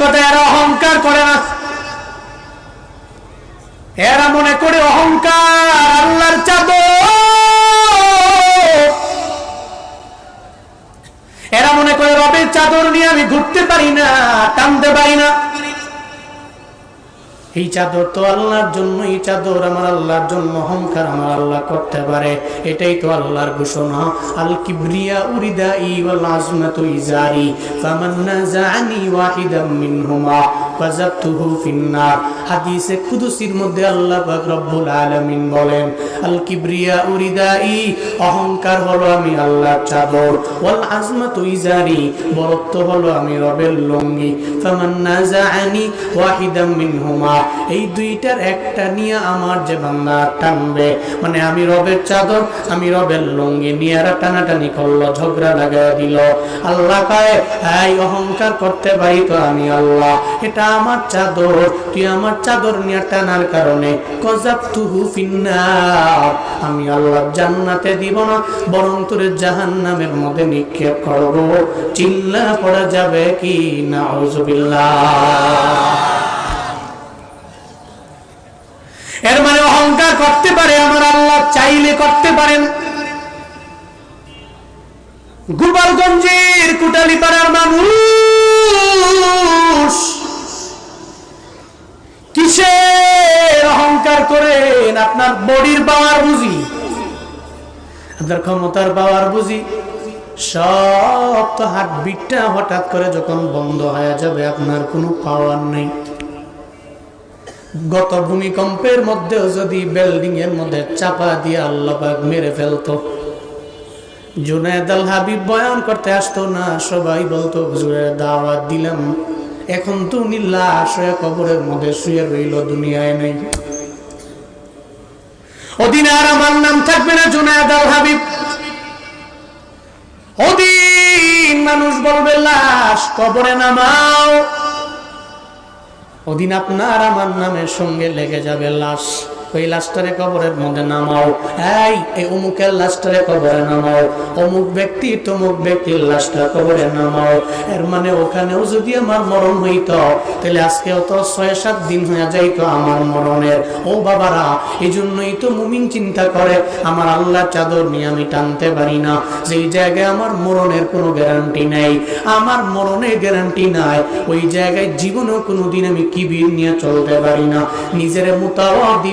কথা এরা অহংকার করে না। এরা মনে করে অহংকার আল্লাহর চাদর। এরা মনে করে রবের চাদর নিয়ে আমি ঘুরতে পারি না, টানতে পারি না। এই চাদর তো আল্লাহর জন্য এই চাদর আমার আল্লাহর জন্য, অহংকার আমার আল্লাহ করতে পারে। এটাই তো আল্লাহর ঘোষণা। আল কিবরিয়া উরিদা ই ওয়াল আজমাতু ইজারি ফামান্না জানি ওয়াহিদাম মিনহুমা ফিন্নার। হাদিসে মধ্যে আল্লাহ পাক রব্বুল আলামিন বলেন আল কিবরিয়া উরিদা ই অহংকার হলো আমি আল্লাহর চাদর। ওয়াল বরত্ব হলো আমি রবের লঙ্গি। ফামান্না জানি ওয়াহিদাম মিনহুমা, এই দুইটার একটা নিয়ে আমার যে বান্দা টানবে। মানে আমি রবের চাদর, আমি রবের টানাটানি করল, ঝগড়া লাগাই দিল। আল্লাহ এই অহংকার করতে পারি তো আমি আল্লাহ। এটা আমার চাদর, তুই আমার চাদর নিয়ে টানার কারণে কজাব তুহু আমি আল্লাহ জান্নাতে দিব না, বরং তোর জাহান নামের মধ্যে নিক্ষেপ করব। চিল্লা পড়া যাবে কি না এর মানে অহংকার করতে পারে, আমার আল্লাহ চাইলে করতে পারেন। গোপালগঞ্জের কুটালি পাড়ার মানুষ কিসের অহংকার করেন? আপনার বডির পাওয়ার বুঝি, আপনার ক্ষমতার পাওয়ার বুঝি। সব তো হার্টবিটটা হঠাৎ করে যখন বন্ধ হয়ে যাবে, আপনার কোনো পাওয়ার নেই। গত ভূমিকম্পের মধ্যেও যদি বিল্ডিং এর মধ্যে চাপা দিয়ে আল্লাহ মেরে ফেলতো। জুনায়দ আল হাবিব বয়ান করতে আসতো, না, সবাই বলতো, হুজুরের দাওয়াত দিলাম। এখন তো উনি কবরের মধ্যে শুয়ে রইল, দুনিয়ায় নেই। ওদিন আর আমার নাম থাকবে বলবে লাশ কবরে নামাও। ওদিন আপনার আমার নামের সঙ্গে লেগে যাবে লাশ। ওই লাশটারে কবরের মধ্যে নামাও। এই এই অমুকের লাশটারে কবরে নামাও। অমুক ব্যক্তি, তমুক ব্যক্তির লাশটা কবরে নামাও। এর মানে ওখানেও যদি আমার মরণ হইত, তাহলে আজকেও তো ছয়, সাত দিন হয়ে যাইতো আমার মরণের। ও বাবারা এই জন্যই তো মুমিন চিন্তা করে, আমার আল্লাহ চাদর নিয়ে আমি টানতে পারি না। যেই জায়গায় আমার মরণের কোনো গ্যারান্টি নেই, আমার মরণের গ্যারান্টি নাই, ওই জায়গায় জীবনেও কোনোদিন আমি কিবির নিয়ে চলতে পারি না। নিজের মোতাবাদি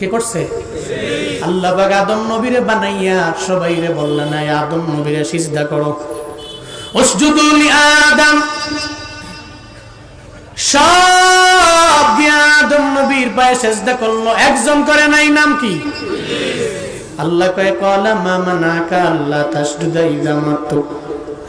কে করছে? আল্লাহ পাক আদম নবীরে বানাইয়া সবাই রে বললেন আদম নবীরে সিজদা করো। আদম। সব আদম নবীর পায়ে সিজদা করল। একজন করে নাই, নাম কি? আল্লাহ কলা মা মানাকা আল্লাহ তাসজুদা মারতুক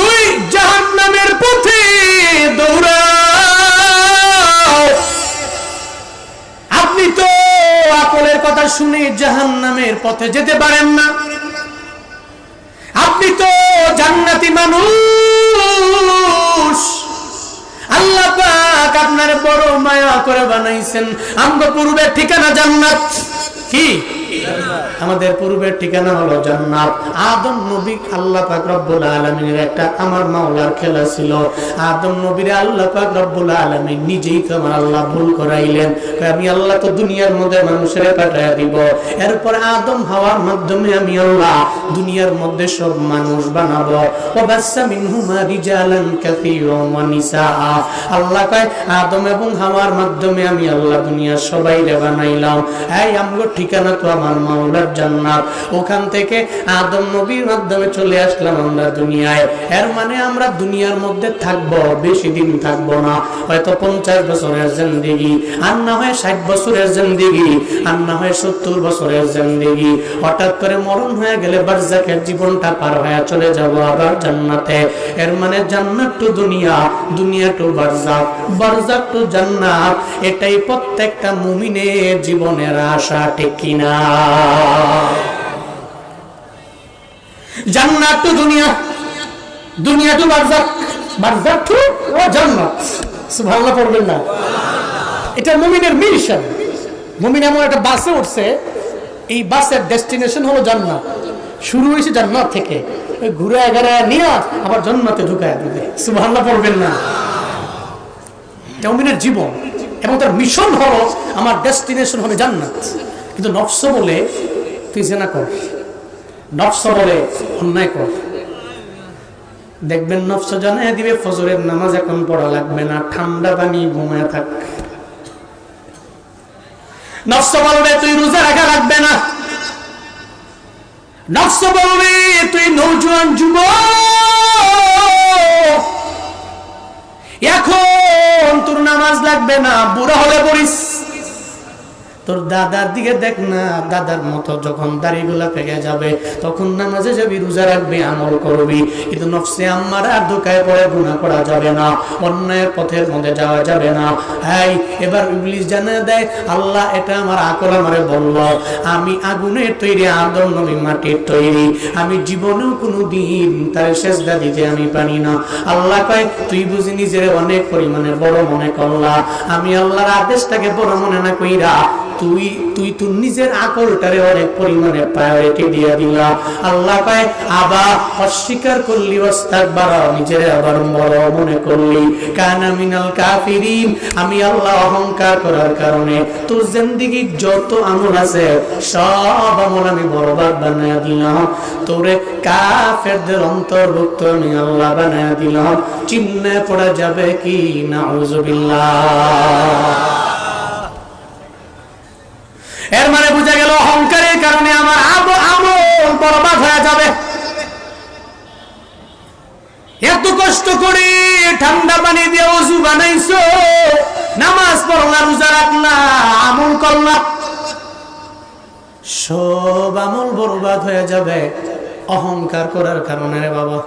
তুই জাহান নামের পথে আপনি তো আকলের কথা শুনে জাহান নামের পথে যেতে পারেন না। আপনি তো জান্নাতি মানুষ। আল্লাহ পাক আপনার বড় মায়া করে বানাইছেন। আমগো পূর্বের ঠিকানা জান্নাত। কি? আমাদের পূর্বের ঠিকানা হলো জান্নাত। আদম নবী আল্লাহ পাক রব্বুল আলামিনের একটা আমার মাওলার খেলা ছিল। আদম নবীর আল্লাহ পাক রব্বুল আলামিন নিজেই তো আমার আল্লাহ ভুল করাইলেন। আমি আল্লাহ তো দুনিয়ার মধ্যে মানুষের পাঠাইয়া দিব। এরপর আদম হওয়ার মাধ্যমে আমি আল্লাহ দুনিয়ার মধ্যে সব মানুষ বানাবো। ও বাচ্চা মিনহুমা রিজালান কাসীরান ওয়া নিসাআ। আল্লাহ কয়, আদম এবং হাওয়ার মাধ্যমে আমি আল্লাহ দুনিয়ার সবাই রে বানাইলাম। এই আমগো ঠিকানা তো আমার মাওলার জান্নাত। ওখান থেকে আদম নবীর মাধ্যমে চলে আসলাম আমরা দুনিয়ায়। এর মানে আমরা দুনিয়ার মধ্যে থাকব, বেশি দিন থাকব না। হয়তো পঞ্চাশ বছরের জিন্দিগি, আর না হয় ষাট বছরের জিন্দিগি, আর না হয় সত্তর বছরের জিন্দিগি। হঠাৎ করে মরণ হয়ে গেলে বারজাকের জীবনটা পার হয়ে চলে যাব আবার জান্নাতে। এর মানে জান্নাত টু দুনিয়া দুনিয়া টু বারজাক। বারজাক টু জান্নাত, এটাই প্রত্যেকটা মুমিনের জীবনের আশা, ঠিক কিনা? জান্নাত টু দুনিয়া। দুনিয়া টু বারজাক। বারজাক টু ও জান্নাত। সুবহানাল্লাহ পড়বেন না। এটা মুমিনের মিশন। মুমিন এমন একটা বাসে উঠছে, এই বাসের ডেস্টিনেশন হলো জান্নাত। শুরু হয়েছে জান্নাত থেকে। ঘুরে এগারে নিয়ে আবার জান্নাতে ঢুকায় দিবে। সুবহানাল্লাহ পড়বেন না। এটা মুমিনের জীবন। এবং তার মিশন হলো, আমার ডেস্টিনেশন হবে জান্নাত। কিন্তু নফস বলে তুই জেনা কর। নফস বলে অন্যায় কর। দেখবেন নফস জানাই দিবে, ফজরের নামাজ এখন পড়া লাগবে না, ঠান্ডা পানি, ঘুমায় থাক। নফস বলবে, তুই রোজা রাখা লাগবে না। নফস বলবে, তুই নৌজওয়ান যুব এখন তোর নামাজ লাগবে না, বুড়া হলে পড়িস। তোর দাদার দিকে দেখ না, দাদার মতো যখন দাড়িগুলা পেকে যাবে, তখন নামাজে যাবি, রোজা রাখবি, আমল করবি। কিন্তু নফসে আম্মার আর দোকায় পড়ে গুণা করা যাবে না, অন্যায়ের পথের মধ্যে যাওয়া যাবে না। এই, এবার ইবলিস জানা দেয়, আল্লাহ এটা আমার আকল আমারে বলল, আমি আগুনের তৈরি, আদম নবী মাটির তৈরি। আমি জীবনেও কোনো দিন তার শেষদা দিতে আমি পারি না। আল্লাহ কয়, তুই বুঝি নিজের অনেক পরিমাণে বড় মনে করলা। আমি আল্লাহর আদেশটাকে বড় মনে না কইরা তুই তুই তোর নিজের আকলটারে অনেক পরিমাণে প্রায়োরিটি দিয়ে দিলা। আল্লাহ আবার অস্বীকার করলি ওস্তাক বাড়াও নিজের আবার বড় মনে করলি। কানা আমি আল্লাহ অহংকার করার কারণে। তোর যত আমল আছে, সব আমল আমি বরবাদ বানায় দিলাম। তোরে কাফেরদের অন্তর্ভুক্ত আমি আল্লাহ বানায় দিলাম। চিহ্নে পড়া যাবে কি? নাউজুবিল্লাহ। এর মানে বুঝা গেল অহংকারের কারণে আমার আবো আমল বরবাদ হয়ে যাবে। এত কষ্ট করে ঠান্ডা পানি দিয়ে উজু বানাইছো, নামাজ পড়লা, রোজা রাখলা, আমল করলা। সব আমল বরবাদ হয়ে যাবে। অহংকার করার কারণে রে বাবা।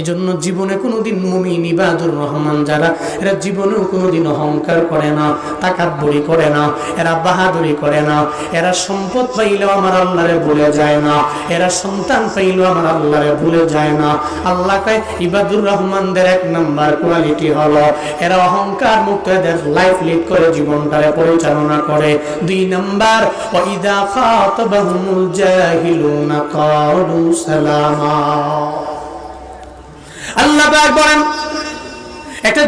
এই জন্য জীবনে কোনোদিন মুমিন ইবাদুর রহমান যারা, এরা জীবনেও কোনোদিন অহংকার করে না, তাকাব্বরি করে না, এরা বাহাদুরি করে না, এরা সম্পদ পাইলেও আমার আল্লাহরে ভুলে যায় না, এরা সন্তান পাইলেও আমার আল্লাহরে ভুলে যায় না। আল্লাহ কয় ইবাদুর রহমানদের এক নাম্বার কোয়ালিটি হলো, এরা অহংকার মুক্ত এদের লাইফ লিড করে জীবনটারে পরিচালনা করে। দুই নাম্বার ওয়াইদা খাতাবাহুমুল জাহিলুনা ক্বালু সালামা। আল্লাহ বলেন একটা